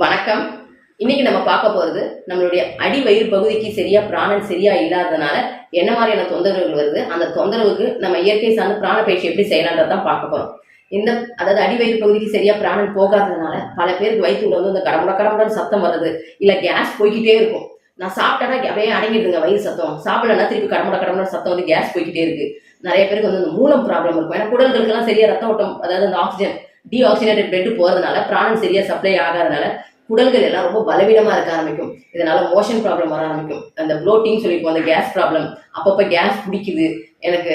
வணக்கம். இன்னைக்கு நம்ம பார்க்க போறது நம்மளுடைய அடி வயிறு பகுதிக்கு சரியா பிராணன் சரியா இல்லாததுனால என்ன மாதிரியான தொந்தரவுகள் வருது? அந்த தொந்தரவுக்கு நம்ம இயற்கை சார்ந்த பிராண பயிற்சி எப்படி செய்யலான்றதான் பார்க்க போறோம். இந்த அதாவது அடி வயிறு பகுதிக்கு சரியா பிராணன் போகாததுனால பல பேருக்கு வயிற்றுல வந்து இந்த கடமுட கடமுடன் சத்தம் வருது இல்ல கேஸ் போய்கிட்டே இருக்கும். நான் சாப்பிட்டேன்னா அப்படியே அடங்கிடுதுங்க வயிறு சத்தம். சாப்பிடலன்னா திருப்பி கடமுட கடமுட சத்தம் வந்து கேஸ் போய்கிட்டே இருக்கு. நிறைய பேருக்கு வந்து இந்த மூலம் ப்ராப்ளம் இருக்கும். ஏன்னா குடல்களுக்கெல்லாம் சரியா ரத்த ஓட்டம் அதாவது அந்த ஆக்சிஜன் டீஆக்சிடேட்டட் பிளட் போகிறதுனால பிராணம் சரியாக சப்ளை ஆகாதனால குடல்கள் எல்லாம் ரொம்ப பலவீனமாக இருக்க ஆரம்பிக்கும். இதனால மோஷன் ப்ராப்ளம் வர ஆரம்பிக்கும். அந்த ப்ளோட்டிங் சொல்லிப்போம் அந்த கேஸ் ப்ராப்ளம் அப்பப்போ கேஸ் பிடிக்குது எனக்கு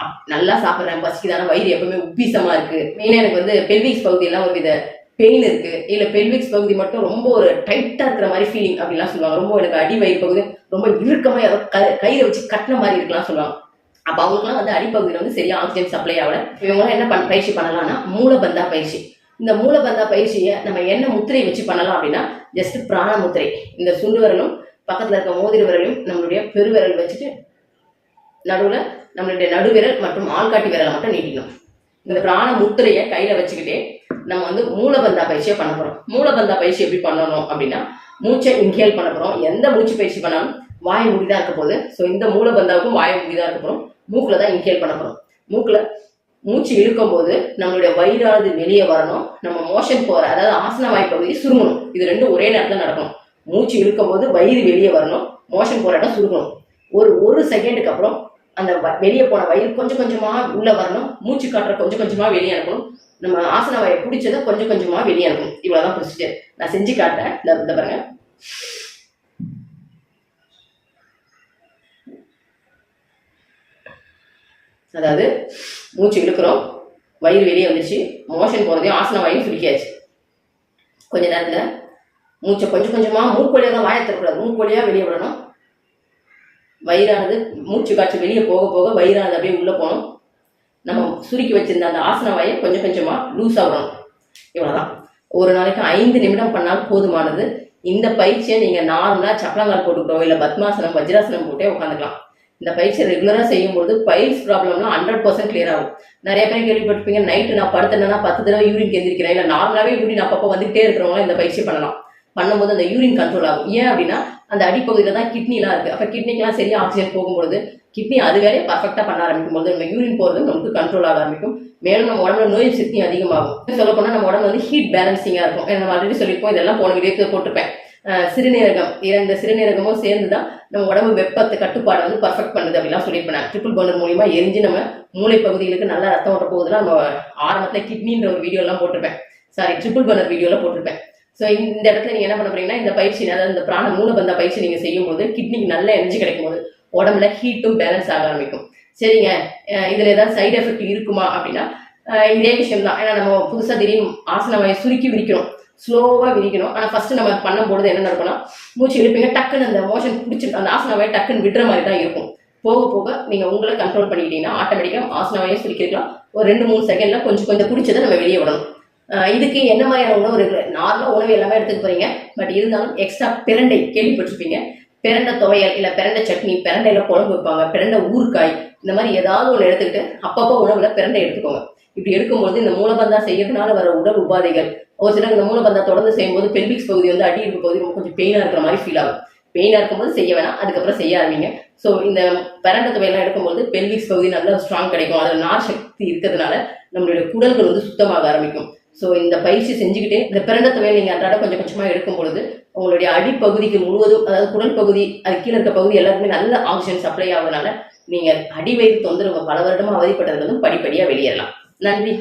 அப்- நல்லா சாப்பிட்றேன் பசிக்குதான வயிறு எப்பவுமே உப்பீசமாக இருக்குது மெயினாக எனக்கு வந்து பெல்விக்ஸ் பகுதியெல்லாம் ஒரு வித பெயின் இருக்கு. இல்ல பெல்விக்ஸ் பகுதி மட்டும் ரொம்ப ஒரு டைட்டா இருக்கிற மாதிரி ஃபீலிங் அப்படிலாம் சொல்லுவாங்க. ரொம்ப எனக்கு அடி வயிறு பகுதி ரொம்ப இறுக்கமா யாரோ க- வச்சு கட்டின மாதிரி இருக்கலாம் சொல்லுவாங்க. அப்போ அவங்களுக்குலாம் வந்து அடிப்பகுதியில் வந்து சரியாக ஆக்சிஜன் சப்ளை ஆகல. இவங்களாம் என்ன பண்ண பயிற்சி பண்ணலாம்னா மூலபந்தா பயிற்சி. இந்த மூலபந்தா பயிற்சியை நம்ம என்ன முத்திரை வச்சு பண்ணலாம் அப்படின்னா ஜஸ்ட் பிராண முத்திரை. இந்த சுண்டு விரலும் பக்கத்துல இருக்க மோதிர நம்மளுடைய பெருவிரல் வச்சுட்டு நடுவில் நம்மளுடைய நடுவிரல் மற்றும் ஆள்காட்டி விரலை மட்டும் நீட்டிக்கணும். இந்த பிராண முத்திரையை கையில் வச்சுக்கிட்டே நம்ம வந்து மூலபந்தா பயிற்சியை பண்ண போகிறோம் மூலபந்தா பயிற்சி எப்படி பண்ணணும் அப்படின்னா மூச்சை இன்ஹேல் பண்ண போகிறோம் எந்த மூச்சு பயிற்சி பண்ணாலும் வாய் முடிதான் இருக்க போகுது. ஸோ இந்த மூலபந்தாவுக்கும் வாய் முடிதான் இருக்க போகிறோம் மூக்கில் தான் இன்ஹேல் பண்ண போகிறோம் மூக்கில் மூச்சு இழுக்கும் போது நம்மளுடைய வயிறானது வெளியே வரணும். நம்ம மோஷன் போகிற அதாவது ஆசன வாய்ப்பகுதி பகுதி சுருங்கணும். இது ரெண்டும் ஒரே நேரத்தில் நடக்கணும். மூச்சு இழுக்கும் போது வயிறு வெளியே வரணும். மோஷன் போகிற இடம் சுருங்கணும். ஒரு ஒரு செகண்டுக்கு அப்புறம் அந்த வ- வெளியே போன வயிறு கொஞ்சம் கொஞ்சமாக உள்ளே வரணும். மூச்சு காட்டுற கொஞ்சம் கொஞ்சமாக வெளியே அனுப்பணும். நம்ம ஆசன வாயை பிடிச்சதை கொஞ்சம் கொஞ்சமாக வெளியே அனுப்பணும். இவ்வளோதான் ப்ரொசீஜர் நான் செஞ்சு காட்டுறேன். இந்த இந்த பாருங்க. அதாவது மூச்சு இழுக்கிறோம் வயிறு வெளியே வந்துச்சு மோஷன் போகிறதையும் ஆசன வாயும் சுருக்கியாச்சு கொஞ்ச நேரத்தில் மூச்சை கொஞ்சம் கொஞ்சமாக மூக்கொழியாக தான் வாயை தரக்கூடாது மூக்கொழியாக வெளியே விடணும். வயிறானது மூச்சு காற்று வெளியே போக போக வயிறானது அப்படியே உள்ளே போகணும். நம்ம சுருக்கி வச்சிருந்த அந்த ஆசன வாயை கொஞ்சம் கொஞ்சமாக லூஸாக விடணும். இவ்வளோதான் ஒரு நாளைக்கு ஐந்து நிமிடம் பண்ணால் போதுமானது. இந்த பயிற்சியை நீங்கள் நார்மலாக சப்பளங்கால் போட்டுக்கிட்டோம் இல்லை பத்மாசனம் வஜ்ராசனம் போட்டே உட்காந்துக்கலாம். இந்த பயிற்சி ரெகுலராக செய்யும்போது பைல்ஸ் ப்ராப்ளம்லாம் ஹண்ட்ரட் பர்சன்ட் கிளியர் ஆகும். நிறைய பேர் கேள்விப்பட்டிருப்பீங்க நைட்டு நான் படுத்தேன்னா பத்து தடவை யூரின் கேந்திருக்கிறேன். இல்லை நார்மலாகவே யூரின் அப்பப்போ வந்துகிட்டே இருக்கிறவங்களாம் இந்த பயிற்சி பண்ணலாம். பண்ணும்போது அந்த யூரின் கண்ட்ரோல் ஆகும். ஏன் அப்படின்னா அந்த அடிப்பகுதியில் தான் கிட்னிலாம் இருக்குது அப்போ கிட்னிக்கெலாம் சரியாக ஆக்சிஜன் போகும்பொழுது கிட்னி அது வேலையை பர்ஃபெக்டாக பண்ண ஆரம்பிக்கும் போது நம்ம யூரின் போகிறது நமக்கு கண்ட்ரோல் ஆக ஆரம்பிக்கும். மேலும் நம்ம உடம்புல நோய் சக்தி அதிகமாகும். சொல்ல போனால் நம்ம உடம்பு வந்து ஹீட் பேலன்சிங்காக இருக்கும். நம்ம ஆல்ரெடி சொல்லியிருப்போம் இதெல்லாம் போன வீடியோக்கு போட்டிருப்பேன். சிறுநீரகம். இரண்டு சிறுநீரகமும் சேர்ந்து தான் நம்ம உடம்பு வெப்பத்தை கட்டுப்பாடு வந்து பர்ஃபெக்ட் பண்ணுது அப்படிலாம் சொல்லியிருப்பேன் ட்ரிபிள் பர்னர் மூலியமா எரிஞ்சு நம்ம மூளை பகுதிகளுக்கு நல்லா ரத்தம் ஓட்ட போகுதுன்னா நம்ம ஆரம்பத்தில் கிட்னின்ற ஒரு வீடியோ எல்லாம் போட்டிருப்பேன். சாரி ட்ரிபிள் பர்னர் வீடியோல போட்டிருப்பேன். ஸோ இந்த இடத்துல நீங்க என்ன பண்ண போறீங்கன்னா இந்த பயிற்சி அதாவது இந்த பிராண மூலபந்த பயிற்சி நீங்க செய்யும் போது கிட்னிக்கு நல்ல எனர்ஜி கிடைக்கும் போது உடம்புல ஹீட்டும் பேலன்ஸ் ஆக ஆரம்பிக்கும். சரிங்க. இதில் இதுல ஏதாவது சைடு எஃபெக்ட் இருக்குமா அப்படின்னா இதே விஷயம் தான் ஏன்னா நம்ம புதுசா திடீர்னு ஆசன சுருக்கி விரிக்கிறோம். ஸ்லோவாக விரிக்கணும். ஆனால் ஃபஸ்ட்டு நம்ம பண்ணும்பொழுது என்ன நடக்கும்னா மூச்சு இழுப்பீங்க டக்குன்னு அந்த மோஷன் பிடிச்சி அந்த ஆசனாவை டக்குன்னு விடுற மாதிரி தான் இருக்கும். போக போக நீங்கள் உங்களை கண்ட்ரோல் பண்ணிக்கிட்டீங்கன்னா ஆட்டோமேட்டிக்காக ஆசனாவையே சுருக்கிருக்கலாம். ஒரு ரெண்டு மூணு செகண்டில் கொஞ்சம் கொஞ்சம் பிடிச்சதை நம்ம வெளியே விடணும். இதுக்கு என்ன மாதிரியான உணவு இருக்குது நார்மலாக உணவு எல்லாமே எடுத்துக்க போகிறீங்க பட் இருந்தாலும் எக்ஸ்ட்ரா பிரண்டை கேள்விப்பட்டிருப்பீங்க. பிரண்டை துவையல் இல்லை பிரண்டை சட்னி பிரண்டையில் குழம்பு வைப்பாங்க பிரண்டை ஊறுக்காய் இந்த மாதிரி ஏதாவது ஒன்று எடுத்துக்கிட்டு அப்பப்போ உணவில் பிரண்டை எடுத்துக்கோங்க. இப்படி எடுக்கும்போது இந்த மூலபந்தா செய்யறதுனால வர உடல் உபாதைகள். ஒரு சிலர் இந்த மூலபந்தா தொடர்ந்து செய்யும்போது பெல்விக்ஸ் பகுதி வந்து அடி இருக்க பகுதி கொஞ்சம் பெயினாக இருக்கிற மாதிரி ஃபீல் ஆகும். பெயினாக இருக்கும்போது செய்ய வேணாம். அதுக்கப்புறம் செய்ய ஆரம்பிங்க ஸோ இந்த பரண்ட துவையெல்லாம் எடுக்கும்போது பெல்விக்ஸ் பகுதி நல்லா ஸ்ட்ராங் கிடைக்கும். அதில் நார் சக்தி இருக்கிறதுனால நம்மளுடைய குடல்கள் வந்து சுத்தமாக ஆரம்பிக்கும். ஸோ இந்த பயிற்சி செஞ்சுக்கிட்டே இந்த பிறண்ட தொகையை நீங்கள் அன்றாட கொஞ்சம் கொஞ்சமாக எடுக்கும் பொழுது உங்களுடைய அடிப்பகுதிக்கு முழுவதும் அதாவது குடல் பகுதி அது கீழே இருக்க பகுதி எல்லாருக்குமே நல்ல ஆக்சிஜன் சப்ளை ஆகுறதுனால நீங்கள் அடிவயிறு தொந்தரவு பல வருடமாக அவதிப்பட்டதுலேருந்து படிப்படியாக வெளியேறலாம். నన్వి